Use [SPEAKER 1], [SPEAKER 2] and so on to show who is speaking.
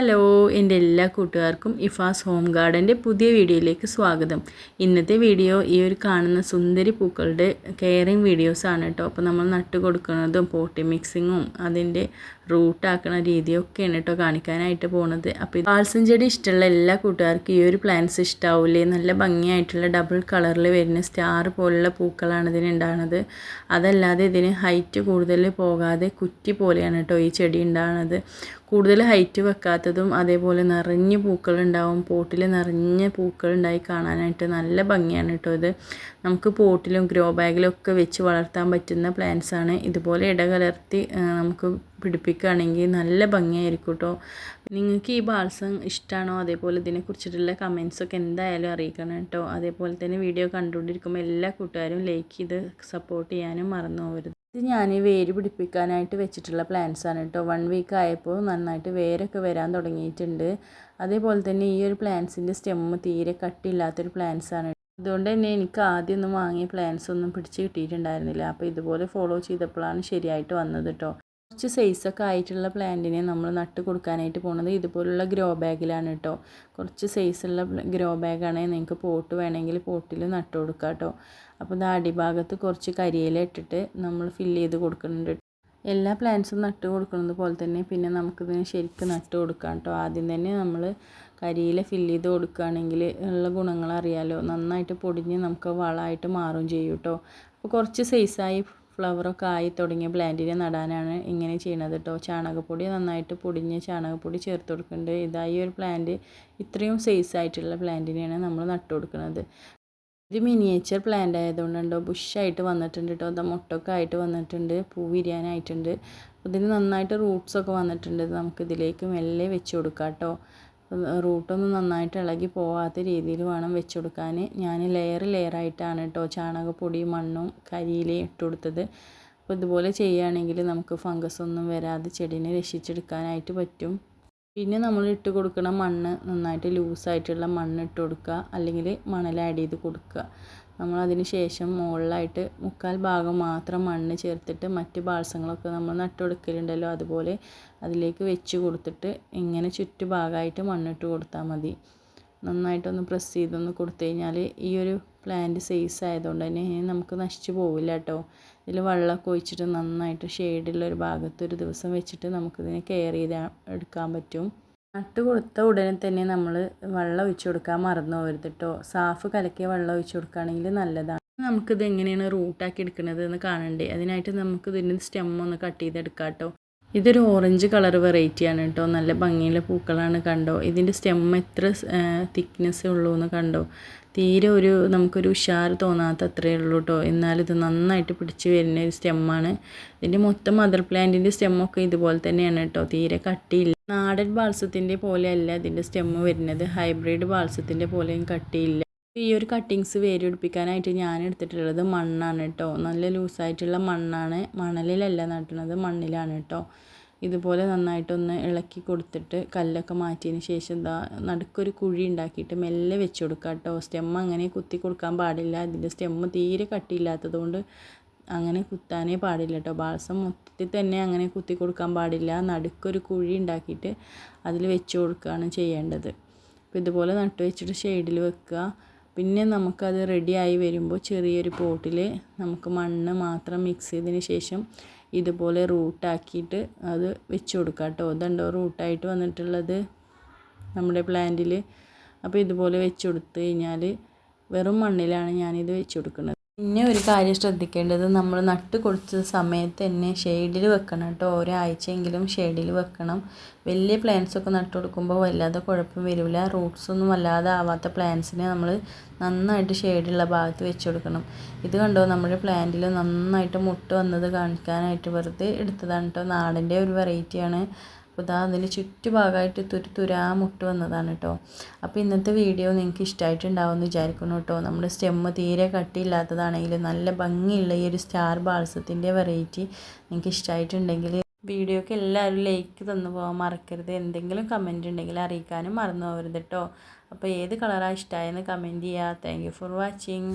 [SPEAKER 1] Hello എന്റെ എല്ലാ കൂട്ടുകാർക്കും ഇഫാസ് ഹോം ഗാർഡന്റെ പുതിയ വീഡിയോയിലേക്ക് സ്വാഗതം. ഇന്നത്തെ വീഡിയോ ഈ ഒരു കാണുന്ന സുന്ദരി പൂക്കളുടെ കെയറിങ് വീഡിയോസാണ് കേട്ടോ. അപ്പോൾ നമ്മൾ നട്ട് കൊടുക്കുന്നതും പോട്ടി മിക്സിങ്ങും അതിന്റെ റൂട്ടാക്കണ രീതിയൊക്കെയാണ് കേട്ടോ കാണിക്കാനായിട്ട് പോണത്. അപ്പോൾ പാൽസം ചെടി ഇഷ്ടമുള്ള എല്ലാ കൂട്ടുകാർക്കും ഈ ഒരു പ്ലാന്റ്സ് ഇഷ്ടാവില്ലേ നല്ല ഭംഗിയായിട്ടുള്ള ഡബിൾ കളറിൽ വരുന്ന സ്റ്റാർ പോലുള്ള പൂക്കളാണ് ഇതിന് ഉണ്ടാകുന്നത് അതല്ലാതെ ഇതിന് ഹൈറ്റ് കൂടുതൽ പോകാതെ കുറ്റി പോലെയാണ് കേട്ടോ ഈ ചെടി ഉണ്ടാകുന്നത് കൂടുതൽ ഹൈറ്റ് വെക്കാത്തതും അതേപോലെ നിറഞ്ഞ പൂക്കളുണ്ടാവും പോട്ടിൽ നിറഞ്ഞ പൂക്കളുണ്ടായി കാണാനായിട്ട് നല്ല ഭംഗിയാണ് കേട്ടോ ഇത്. നമുക്ക് പോട്ടിലും ഗ്രോ ബാഗിലും ഒക്കെ വെച്ച് വളർത്താൻ പറ്റുന്ന പ്ലാന്റ്സാണ് ഇതുപോലെ ഇടകലർത്തി നമുക്ക് പിടിപ്പിക്കുകയാണെങ്കിൽ നല്ല ഭംഗിയായിരിക്കും കേട്ടോ. നിങ്ങൾക്ക് ഈ ബാൽസം ഇഷ്ടമാണോ അതേപോലെ ഇതിനെക്കുറിച്ചിട്ടുള്ള കമൻസൊക്കെ എന്തായാലും അറിയിക്കണം കേട്ടോ. അതേപോലെ തന്നെ വീഡിയോ കണ്ടുകൊണ്ടിരിക്കുമ്പോൾ എല്ലാ കൂട്ടുകാരും ലൈക്ക് ചെയ്ത് സപ്പോർട്ട് ചെയ്യാനും മറന്നു പോകരുത്. ഇത് ഞാൻ വേര് പിടിപ്പിക്കാനായിട്ട് വെച്ചിട്ടുള്ള പ്ലാന്റ്സ് ആണ് കേട്ടോ. വൺ വീക്ക് ആയപ്പോൾ നന്നായിട്ട് വേരൊക്കെ വരാൻ തുടങ്ങിയിട്ടുണ്ട്. അതേപോലെ തന്നെ ഈ ഒരു പ്ലാന്റ്സിന്റെ സ്റ്റെമ്മ് തീരെ കട്ടില്ലാത്തൊരു പ്ലാന്റ്സ് ആണ് അതുകൊണ്ട് തന്നെ എനിക്ക് ആദ്യമൊന്നും വാങ്ങിയ പ്ലാന്റ്സ് ഒന്നും പിടിച്ച് കിട്ടിയിട്ടുണ്ടായിരുന്നില്ല. അപ്പോൾ ഇതുപോലെ ഫോളോ ചെയ്തപ്പോഴാണ് ശരിയായിട്ട് വന്നത് കേട്ടോ. കുറച്ച് സൈസൊക്കെ ആയിട്ടുള്ള പ്ലാന്റിനെ നമ്മൾ നട്ട് കൊടുക്കാനായിട്ട് പോകുന്നത് ഇതുപോലുള്ള ഗ്രോ ബാഗിലാണ് കേട്ടോ കുറച്ച് സൈസുള്ള ഗ്രോ ബാഗാണെങ്കിൽ നിങ്ങൾക്ക് പോട്ട് വേണമെങ്കിൽ പോട്ടിൽ നട്ട് കൊടുക്കാം കേട്ടോ അപ്പോൾ ഇത് അടിഭാഗത്ത് കുറച്ച് കരിയില ഇട്ടിട്ട് നമ്മൾ ഫില്ല് ചെയ്ത് കൊടുക്കുന്നുണ്ട് എല്ലാ പ്ലാന്റ്സും നട്ട് കൊടുക്കുന്നത് പോലെ തന്നെ പിന്നെ നമുക്കിതിന് ശരിക്കും നട്ട് കൊടുക്കാം കേട്ടോ ആദ്യം തന്നെ നമ്മൾ കരിയില ഫില്ല് ചെയ്ത് കൊടുക്കുകയാണെങ്കിൽ ഉള്ള ഗുണങ്ങൾ അറിയാലോ. നന്നായിട്ട് പൊടിഞ്ഞ് നമുക്ക് വളമായിട്ട് മാറും ചെയ്യും കേട്ടോ അപ്പോൾ കുറച്ച് സൈസായി ഫ്ലവറൊക്കെ ആയി തുടങ്ങിയ പ്ലാന്റിനെ നടാനാണ് ഇങ്ങനെ ചെയ്യുന്നത് കേട്ടോ ചാണകപ്പൊടി നന്നായിട്ട് പൊടിഞ്ഞ് ചാണകപ്പൊടി ചേർത്ത് കൊടുക്കുന്നുണ്ട്. ഇതായി ഒരു പ്ലാന്റ് ഇത്രയും സൈസ് ആയിട്ടുള്ള പ്ലാന്റിനെയാണ് നമ്മൾ നട്ടു കൊടുക്കുന്നത് ഇത് മിനിയേച്ചർ പ്ലാന്റ് ആയതുകൊണ്ടുണ്ടോ ബുഷായിട്ട് വന്നിട്ടുണ്ട് കേട്ടോ അത് മുട്ടൊക്കെ ആയിട്ട് വന്നിട്ടുണ്ട് പൂ വിരിയാനായിട്ടുണ്ട്. ഇതിന് നന്നായിട്ട് റൂട്ട്സൊക്കെ വന്നിട്ടുണ്ട്. നമുക്കിതിലേക്ക് മെല്ലെ വെച്ച് കൊടുക്കാം കേട്ടോ റൂട്ടൊന്നും നന്നായിട്ട് ഇളകി പോവാത്ത രീതിയിൽ വേണം വെച്ച് കൊടുക്കാൻ ഞാൻ ലെയർ ലെയറായിട്ടാണ് കേട്ടോ ചാണകപ്പൊടി മണ്ണും കരിയിലയും ഇട്ട് കൊടുത്തത്. അപ്പോൾ ഇതുപോലെ ചെയ്യുകയാണെങ്കിൽ നമുക്ക് ഫംഗസ് ഒന്നും വരാതെ ചെടീനെ രക്ഷിച്ചെടുക്കാനായിട്ട് പറ്റും. പിന്നെ നമ്മൾ ഇട്ട് കൊടുക്കണ മണ്ണ് നന്നായിട്ട് ലൂസായിട്ടുള്ള മണ്ണ് ഇട്ട് കൊടുക്കുക. അല്ലെങ്കിൽ മണൽ ആഡ് ചെയ്ത് കൊടുക്കുക. നമ്മൾ അതിന് ശേഷം മുകളിലായിട്ട് മുക്കാൽ ഭാഗം മാത്രം മണ്ണ് ചേർത്തിട്ട് മറ്റ് പാഴ്സങ്ങളൊക്കെ നമ്മൾ നട്ടുകൊടുക്കലുണ്ടല്ലോ അതുപോലെ അതിലേക്ക് വെച്ച് കൊടുത്തിട്ട് ഇങ്ങനെ ചുറ്റുഭാഗമായിട്ട് മണ്ണിട്ട് കൊടുത്താൽ മതി. നന്നായിട്ടൊന്ന് പ്രസ് ചെയ്തൊന്ന് കൊടുത്തു കഴിഞ്ഞാൽ ഈ ഒരു പ്ലാന്റ് സൈസ് ആയതുകൊണ്ട് തന്നെ നമുക്ക് നശിച്ചു പോവില്ല കേട്ടോ ഇതിൽ വെള്ളമൊക്കെ ഒഴിച്ചിട്ട് നന്നായിട്ട് ഷെയ്ഡുള്ള ഒരു ഭാഗത്ത് ഒരു ദിവസം വെച്ചിട്ട് നമുക്കിതിനെ കെയർ ചെയ്ത് എടുക്കാൻ പറ്റും. നട്ട് കൊടുത്ത ഉടനെ തന്നെ നമ്മൾ വെള്ളം ഒഴിച്ചു കൊടുക്കാൻ മറന്നു പോകരുത് കേട്ടോ സാഫ് കലക്കിയ വെള്ളം ഒഴിച്ചു കൊടുക്കുകയാണെങ്കിൽ നല്ലതാണ്. നമുക്കിത് എങ്ങനെയാണ് റൂട്ടാക്കി എടുക്കുന്നത് എന്ന് കാണണ്ടേ? അതിനായിട്ട് നമുക്ക് ഇതിന്റെ സ്റ്റെം ഒന്ന് കട്ട് ചെയ്തെടുക്കാം കേട്ടോ ഇതൊരു ഓറഞ്ച് കളർ വെറൈറ്റിയാണ് കേട്ടോ. നല്ല ഭംഗിയുള്ള പൂക്കളാണ് കണ്ടോ. ഇതിന്റെ സ്റ്റെം എത്ര തിക്നെസ് ഉള്ളൂ എന്ന് കണ്ടോ. തീരെ ഒരു നമുക്കൊരു ഉഷാർ തോന്നാത്ത അത്രയേ ഉള്ളൂ കേട്ടോ. എന്നാലിത് നന്നായിട്ട് പിടിച്ച് വരുന്ന ഒരു സ്റ്റെമ്മാണ് ഇതിന്റെ മൊത്തം മദർ പ്ലാന്റിന്റെ സ്റ്റെമ്മൊക്കെ ഇതുപോലെ തന്നെയാണ് കേട്ടോ. തീരെ കട്ടിയില്ല. നാടൻ ബാൾസത്തിന്റെ പോലെയല്ല ഇതിന്റെ സ്റ്റെമ്മ് വരുന്നത്. ഹൈബ്രിഡ് ബാൾസത്തിന്റെ പോലെയും കട്ടിയില്ല. ഈ ഒരു കട്ടിങ്സ് വേര് പിടിപ്പിക്കാനായിട്ട് ഞാൻ എടുത്തിട്ടുള്ളത് മണ്ണാണ് കേട്ടോ നല്ല ലൂസായിട്ടുള്ള മണ്ണാണ്. മണലിലല്ല നട്ടുന്നത് മണ്ണിലാണ് കേട്ടോ ഇതുപോലെ നന്നായിട്ടൊന്ന് ഇളക്കി കൊടുത്തിട്ട് കല്ലൊക്കെ മാറ്റിയതിന് ശേഷം എന്താ നടുക്കൊരു കുഴി ഉണ്ടാക്കിയിട്ട് മെല്ലെ വെച്ച് കൊടുക്കുക കേട്ടോ സ്റ്റെമ്മ അങ്ങനെ കുത്തി കൊടുക്കാൻ പാടില്ല. ഇതിന്റെ സ്റ്റെമ്മ് തീരെ കട്ടിയില്ലാത്തത് കൊണ്ട് അങ്ങനെ കുത്താനേ പാടില്ല കേട്ടോ ബാൾസം മൊത്തത്തിൽ തന്നെ അങ്ങനെ കുത്തി കൊടുക്കാൻ പാടില്ല. നടുക്കൊരു കുഴി ഉണ്ടാക്കിയിട്ട് അതിൽ വെച്ച് കൊടുക്കുകയാണ് ചെയ്യേണ്ടത്. അപ്പോൾ ഇതുപോലെ നട്ട് വെച്ചിട്ട് ഷെയ്ഡിൽ വെക്കുക. പിന്നെ നമുക്കത് റെഡിയായി വരുമ്പോൾ ചെറിയൊരു പോട്ടിൽ നമുക്ക് മണ്ണ് മാത്രം മിക്സ് ചെയ്തതിന് ശേഷം ഇതുപോലെ റൂട്ടാക്കിയിട്ട് അത് വെച്ച് കൊടുക്കുക കേട്ടോ ഇതുണ്ടോ റൂട്ടായിട്ട് വന്നിട്ടുള്ളത് നമ്മുടെ പ്ലാന്റിൽ അപ്പോൾ ഇതുപോലെ വെച്ച് കൊടുത്തു കഴിഞ്ഞാൽ വെറും മണ്ണിലാണ് ഞാനിത് വെച്ച് കൊടുക്കുന്നത്. പിന്നെ ഒരു കാര്യം ശ്രദ്ധിക്കേണ്ടത് നമ്മൾ നട്ട് കൊടുത്ത സമയത്ത് തന്നെ ഷെയ്ഡിൽ വെക്കണം കേട്ടോ. ഒരാഴ്ചയെങ്കിലും ഷെയ്ഡിൽ വെക്കണം. വലിയ പ്ലാന്റ്സൊക്കെ നട്ട് കൊടുക്കുമ്പോൾ വല്ലാതെ കുഴപ്പം വരില്ല. റൂട്ട്സൊന്നും വല്ലാതെ ആവാത്ത പ്ലാന്റ്സിനെ നമ്മൾ നന്നായിട്ട് ഷെയ്ഡുള്ള ഭാഗത്ത് വെച്ച് കൊടുക്കണം. ഇത് കണ്ടോ? നമ്മുടെ പ്ലാന്റിൽ നന്നായിട്ട് മുട്ട് വന്നത് കാണിക്കാനായിട്ട് വെറുതെ എടുത്തതാണ് കേട്ടോ. നാടിന്റെ ഒരു വെറൈറ്റിയാണ് അപ്പോൾ ഇതാ അതിന് ചുറ്റുഭാഗമായിട്ട് തുരു തുരാ മുട്ട് വന്നതാണ് കേട്ടോ. അപ്പോൾ ഇന്നത്തെ വീഡിയോ നിങ്ങൾക്ക് ഇഷ്ടമായിട്ടുണ്ടാവുമെന്ന് വിചാരിക്കുന്നു കേട്ടോ. നമ്മുടെ സ്റ്റെമ്മ് തീരെ കട്ടിയില്ലാത്തതാണെങ്കിലും നല്ല ഭംഗിയുള്ള ഈ ഒരു സ്റ്റാർ ബാൾസത്തിന്റെ വെറൈറ്റി നിങ്ങൾക്ക് ഇഷ്ടമായിട്ടുണ്ടെങ്കിൽ വീഡിയോക്ക് എല്ലാവരും ലൈക്ക് തന്നു പോകാൻ മറക്കരുത്. എന്തെങ്കിലും കമന്റ് ഉണ്ടെങ്കിൽ അറിയിക്കാനും മറന്നു പോകരുത് കേട്ടോ. അപ്പോൾ ഏത് കളറാണ് ഇഷ്ടമായെന്ന് കമന്റ് ചെയ്യുക. Thank for watching.